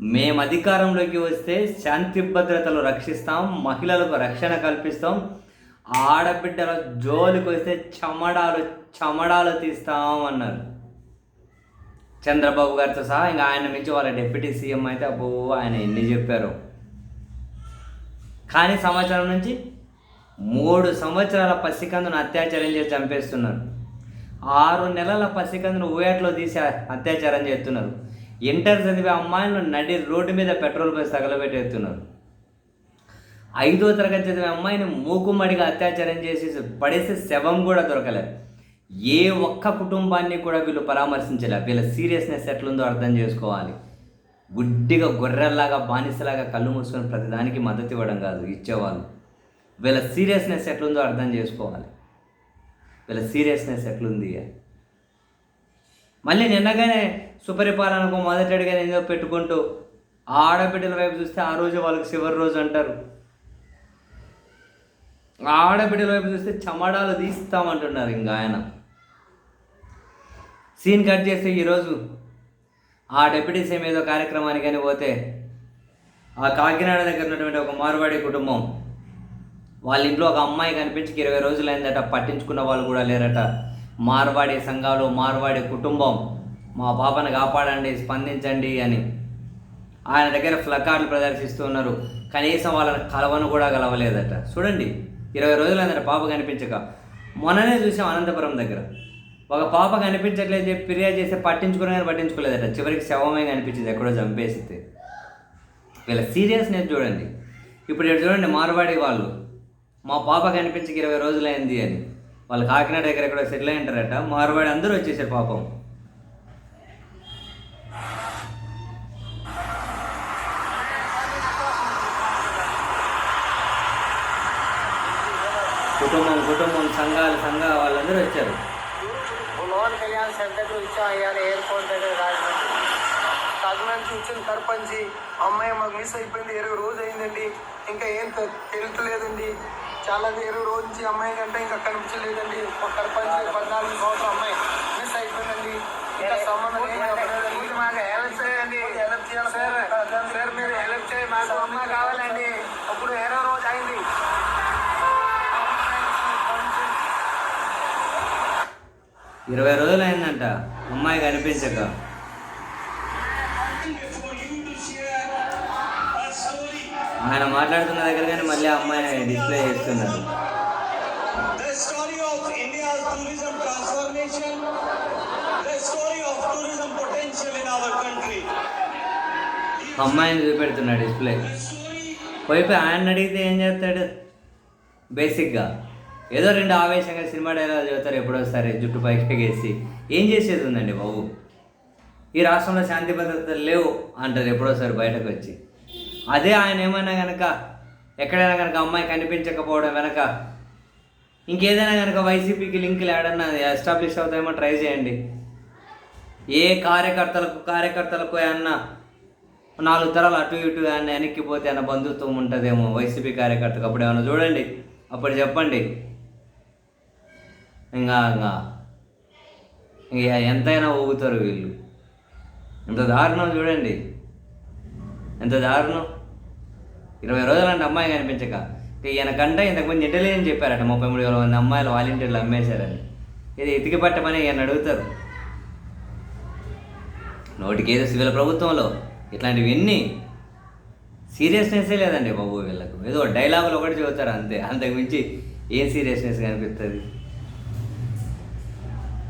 మేము అధికారంలోకి వస్తే శాంతి భద్రతలు రక్షిస్తాం మహిళలకు రక్షణ కల్పిస్తాం ఆడబిడ్డల జోలికి వస్తే చమడాలు చమడాలు తీస్తాం అన్నారు. చంద్రబాబు గారితో సహా ఇంకా ఆయన మించి వాళ్ళ డిప్యూటీ సీఎం అయితే అబ్బో ఆయన ఎన్ని చెప్పారు. కానీ సంవత్సరం నుంచి మూడు సంవత్సరాల పసికందును అత్యాచారం చేసి చంపేస్తున్నారు. ఆరు నెలల పసికందును ఊయట్లో తీసి అత్యాచారం చేస్తున్నారు. ఇంటర్ చదివే అమ్మాయిలను నడి రోడ్డు మీద పెట్రోల్ పోసి తగలబెట్టేస్తున్నారు. ఐదో తరగతి చదివే అమ్మాయిని మూకుమ్మడిగా అత్యాచారం చేసి పడేసే శవం కూడా దొరకలేదు. ఏ ఒక్క కుటుంబాన్ని కూడా వీళ్ళు పరామర్శించలే. వీళ్ళ సీరియస్నెస్ ఎట్లుందో అర్థం చేసుకోవాలి. గుడ్డిగా గొర్రెల్లాగా బానిసలాగా కళ్ళు మూసుకొని ప్రతిదానికి మద్దతు ఇవ్వడం కాదు ఇచ్చేవాళ్ళు. వీళ్ళ సీరియస్నెస్ ఎట్లుందో అర్థం చేసుకోవాలి. వీళ్ళ సీరియస్నెస్ ఎట్లుంది? మళ్ళీ నిన్నగానే సుపరిపాలనకు మొదటడిగా ఏదో పెట్టుకుంటూ ఆడబిడ్డల వైపు చూస్తే ఆ రోజు వాళ్ళకి చివరి రోజు అంటారు. ఆడబిడ్డల వైపు చూస్తే చమడాలు తీస్తామంటున్నారు ఇంకా ఆయన. సీన్ కట్ చేస్తే ఈరోజు ఆ డెప్యూటీ సీఎం ఏదో కార్యక్రమానికి పోతే ఆ కాకినాడ దగ్గర ఉన్నటువంటి ఒక మార్వాడి కుటుంబం వాళ్ళ ఇంట్లో ఒక అమ్మాయి కనిపించి ఇరవై రోజులు పట్టించుకున్న వాళ్ళు కూడా లేరట. మార్వాడి సంఘాలు మార్వాడి కుటుంబం మా పాపను కాపాడండి స్పందించండి అని. ఆయన దగ్గర ఫ్లకార్డులు ప్రదర్శిస్తూ ఉన్నారు. కనీసం వాళ్ళని కలవను కూడా కలవలేదట. చూడండి ఇరవై రోజులు అయిందట పాప కనిపించక. మొన్ననే చూసాం అనంతపురం దగ్గర. ఒక పాప కనిపించట్లేదు చెప్పి ఫిర్యాదు చేస్తే పట్టించుకునే పట్టించుకోలేదట. చివరికి శవమే కనిపించింది ఎక్కడో చంపేసితే వీళ్ళ సీరియస్నెస్ చూడండి. ఇప్పుడు చూడండి మార్వాడి వాళ్ళు. మా పాప కనిపించక ఇరవై రోజులైంది అని. వాళ్ళు కాకినాడ దగ్గర ఎక్కడ సెటిల్ అయి ఉంటారట మార్వాడి అందరూ వచ్చేసారు పాపం. కుటుంబం కుటుంబం సంఘాలు సంఘ వాళ్ళందరూ వచ్చారు. లోన్ కళ్యాణ్ సెంటర్ ఇచ్చాం అయ్యారు ఎయిర్పోర్ట్ దగ్గర కాకినాడ నుంచి సర్పంచి అమ్మాయి మాకు మిస్ అయిపోయింది ఇరవై రోజు అయిందండి. ఇంకా ఏం తె- చాలా ఇరవై రోజు నుంచి అమ్మాయి కంటే ఇంకా కనిపించలేదండి సర్పంచ్ పద్నాలుగు సంవత్సరం అమ్మాయి మిస్ అయిపోయిందండి. ఇంకా సంబంధం ఏం అవ్వలేదండి. మాకు హెల్ప్ చేయండి. హెల్ప్ చేయాలి. సార్ సార్ మీరు హెల్ప్ చేయండి మాకు అమ్మాయి కావాలండి. అప్పుడు ఇరవై రోజు అయింది. ఇరవై రోజులు అయిందంట. అమ్మాయి కనిపించక. ఆయన మాట్లాడుతున్న దగ్గర కానీ మళ్ళీ అమ్మాయిని డిస్ప్లే చేస్తున్నారు. అమ్మాయిని చూపెడుతున్నాడు డిస్ప్లే పోయి పోయి ఆయన అడిగితే ఏం చేస్తాడు? బేసిక్గా ఏదో రెండు ఆవేశంగా సినిమా డైలాగ్ చదువుతారు ఎప్పుడో సరే జుట్టు పైకి వేసి ఏం చేసేది ఉందండి బాబు? ఈ రాష్ట్రంలో శాంతి భద్రతలు లేవు అంటారు ఎప్పుడోసారి బయటకు వచ్చి. అదే ఆయన ఏమైనా కనుక ఎక్కడైనా కనుక అమ్మాయి కనిపించకపోవడం వెనక ఇంకేదైనా కనుక వైసీపీకి లింకులు ఏడన్నా ఎస్టాబ్లిష్ అవుతాయేమో ట్రై చేయండి. ఏ కార్యకర్తలకు కార్యకర్తలకు ఏమన్నా నాలుగు తరాలు అటు ఇటు అని వెనక్కి పోతే బంధుత్వం ఉంటుందేమో వైసీపీ కార్యకర్తకు? అప్పుడు ఏమైనా చూడండి. అప్పుడు చెప్పండి. ఇంకా ఇంకా ఇంకా ఎంతైనా ఊగుతారు వీళ్ళు. ఎంత దారుణం చూడండి. ఎంత దారుణం. ఇరవై రోజులంటే అమ్మాయి కనిపించక. ఇక ఈయనకంటే ఇంతకుముందు ఇంటెలిజెన్స్ చెప్పారట ముప్పై మూడు వేల మంది అమ్మాయిలు వాలంటీర్లు అమ్మేశారని. ఇది ఎతికి పట్టమని ఈయన అడుగుతారు. నోటికేదో ఏదో సివిల్ ప్రభుత్వంలో ఇట్లాంటివన్నీ సీరియస్నెస్సే లేదండి బాబు వీళ్ళకు. ఏదో డైలాగులు ఒకటి చదువుతారు అంతే. అంతకుమించి ఏం సీరియస్నెస్ కనిపిస్తుంది